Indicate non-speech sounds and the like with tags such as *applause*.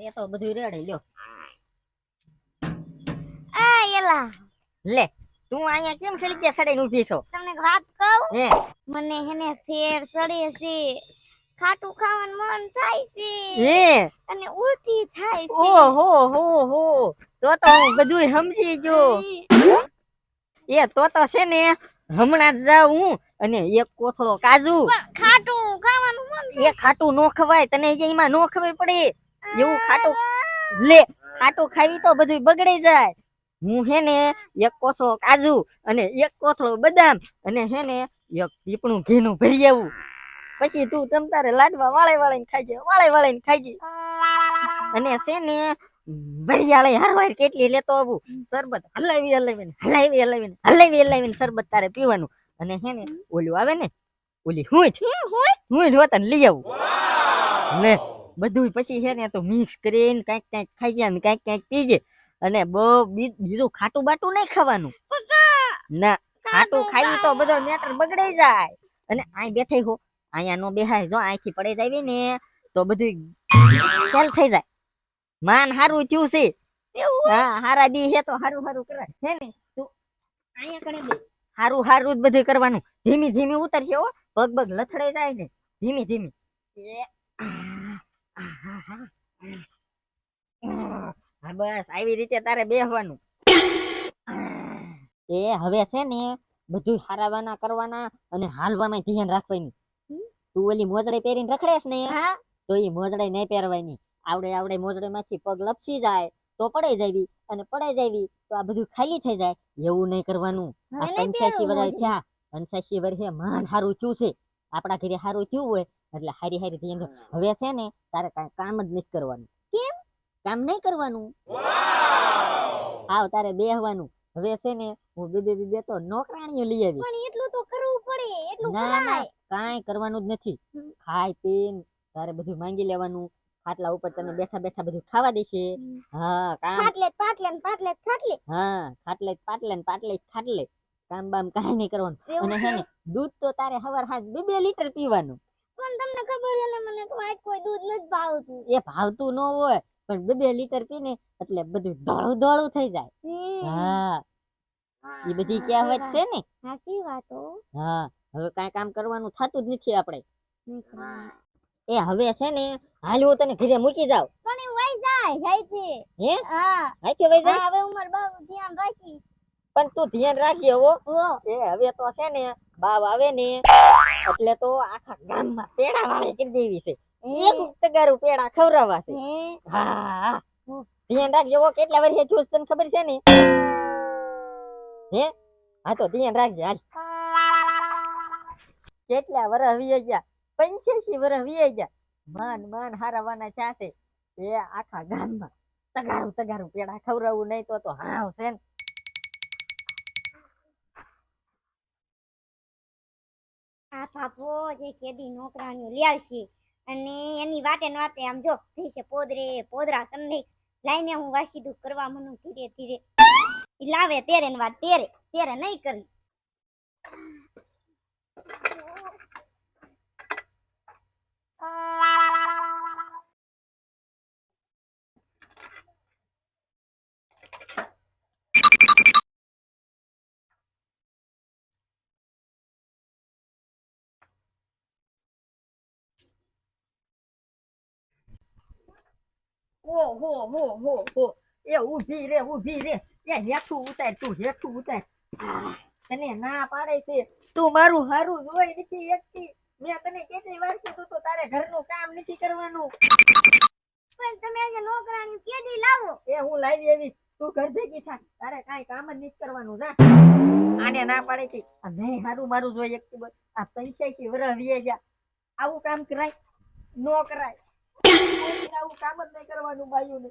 એ તો બધું રેડી લ્યો આ એલા લે તું અહીંયા કેમ સળિયા સડાઈને ઊભી છો તમને એક વાત કહું હે મને હેને ફેર સડે છે ખાટું ખાવાનું મન થાય છે હે અને ઉલટી થાય છે ઓ હો હો હો તો તો હું બધું સમજી ગયો એ તો તો છે ને હમણાં જ જાઉં અને એક કોથળો કાજુ ખાટું ખાવાનું મન એ ખાટું નો ખવાય તને એમાં નો ખબર પડે એવું ખાટું લે ખાટું ખાવી તો બધું બગડી જાય. હું હે ને એક કોથળો કાજુ અને એક કોથળો બદામ અને હે ને એક પીપણું ઘીનું ભરી આવું. પછી તું તમ તારે લાડવા વાળે વાળીને ખાઈજે વાળે વાળીને ખાઈજે અને છે ને ભરિયાળે હારવાર કેટલી લેતો આવું. શરબત હલાવી હલાવીને હલાવી હલાવીને હલાવી હલાવીને શરબત તારે પીવાનું. અને હે ને ઓલું આવે ને ઓલી હું હું હોતા લઈ આવું. ને બધું પછી છે ને તો મિક્સ કરીને કંઈક કંઈક ખાઈ ને કંઈક કંઈક પીજે. અને બહુ બીજું ખાટું બાટું નહીં ખાવાનું. ના ખાટું ખાઈ તો બધો મેટર બગડી જાય. અને અહીં બેઠી હો. અહીંયા નો બેહાય. જો અહીંથી પડે જાય ને તો બધું ફેલ થઈ જાય. માન હારું થયું છે. હા હારા દી હે તો હારું હારું કરે હે ને? તું અહીંયા કણે બે હારું હારું જ બધું કરવાનું. ધીમી ધીમી ઉતરશે હો. પગ પગ લથડાઈ જાય ને. ધીમી ધીમી. હા બસ આવી રીતે તારે બેહવાનું. એ હવે છે ને બધું હારાવાના કરવાના અને હાલવામાં ધ્યાન રાખવાની. તું ઓલી મોજડી પહેરીને રખડેસ ને? હા. તો એ મોજડી નહીં પહેરવાની. આવડે આવડે મોજડી માંથી પગ લપસી જાય તો પડાઈ જાવી અને પડાઈ જાવી તો આ બધું ખાલી થઈ જાય. એવું નહીં કરવાનું. પંચ્યાસી વર્ષ. થયા. પંચ્યાસી વર્ષે માન હારું થયું છે. આપણા ઘરે હારું થયું હોય એટલે હારી હારી થઈ હવે છે ને તારે કાંઈ કામ જ નથી કરવાનું. કેમ? કામ નહીં કરવાનું? આવ તારે બેહવાનું. હવે છે ને હું બે બે બે તો નોકરાણીઓ લઈ આવી. પણ એટલું તો કરવું પડે. એટલું ના ના કરાય. કાંઈ કરવાનું જ નથી. ખાય ખાઈ તારે બધું માંગી લેવાનું. ખાટલા ઉપર તને બેઠા બેઠા બધું ખાવા દેશે. હા કામ. ખાટલે જ પાટલે ને પાટલે ખાટલે. હા ખાટલે જ પાટલે ને પાટલે ખાટલે. કામ બામ કાંઈ નહીં કરવાનું. અને હે ને દૂધ તો તારે હવાર હાજ બે બે લીટર પીવાનું. પણ તમને ખબર છે ને મને તો કોઈ દૂધ નથી ભાવતું. એ ભાવતું ન હોય પણ બે બે લીટર પીને એટલે બધું ધોળું ધોળું થઈ જાય. હા. એ બધી કહેવત છે ને. હાસી વાતો હા. હવે કાંઈ કામ કરવાનું થતું જ નથી આપણે. એ હવે છે ને હાલ હું તને ઘરે મૂકી જાવ પણ એ વઈ જાય જાય છે હે? હા. હાથે વઈ જાય? હવે ઉમર બારું ધ્યાન રાખીશ. પણ તું ધ્યાન રાખજે હો. એ હવે તો છે ને બાવ આવે ને એટલે તો આખા ગામમાં પેડા વાળી કરી દેવી છે. એક તગારું પેડા ખવરાવા છે. હે. ધ્યાન રાખજે હો, કેટલા વર્ષે થયું તને ખબર છે ને? હે? હા તો ધ્યાન રાખજે હાલ. કેટલા વર્ષ વીએ ગયા? પંચ્યાસી વર્ષ વીએ ગયા. માન માન હારાવાના ચાસે એ આખા ગામમાં તગારું તગારું પેડા ખવડાવવું નહીં તો તો હાવ છે ને. આ પાપો જે કેદી નોકરાણીઓ લઈ આવશે. અને એની વાટે ને વાતે આમ જો છે, પોદરે, પોદરા કરી લાઈને હું વાસી દુઃખ કરવા મનું ધીરે ધીરે. લાવે ને વાત તેરે તેરે નહીં કરી. ઓ હો હો હો હો એ ઊભી રે ઊભી રે એ હેઠું તું હેઠું ઉતાર ના પાડે છે તું મારું હારું જોઈ મેં તને કેટલી વાર કીધું તો તારે કામ નથી કરવાનું પણ તમે આજે નોકરાણી કેદી લાવો એ હું લાવી એવી તું ઘર ભેગી થા તારે કાંઈ કામ જ નથી કરવાનું ના આને ના પાડે નહીં હારું મારું જોઈ આ પંચ્યાસી વર્ષ વીએ ગયા આવું કામ કરાય નો કરાય *coughs* આવું કામ જ નહીં કરવાનું બાયુને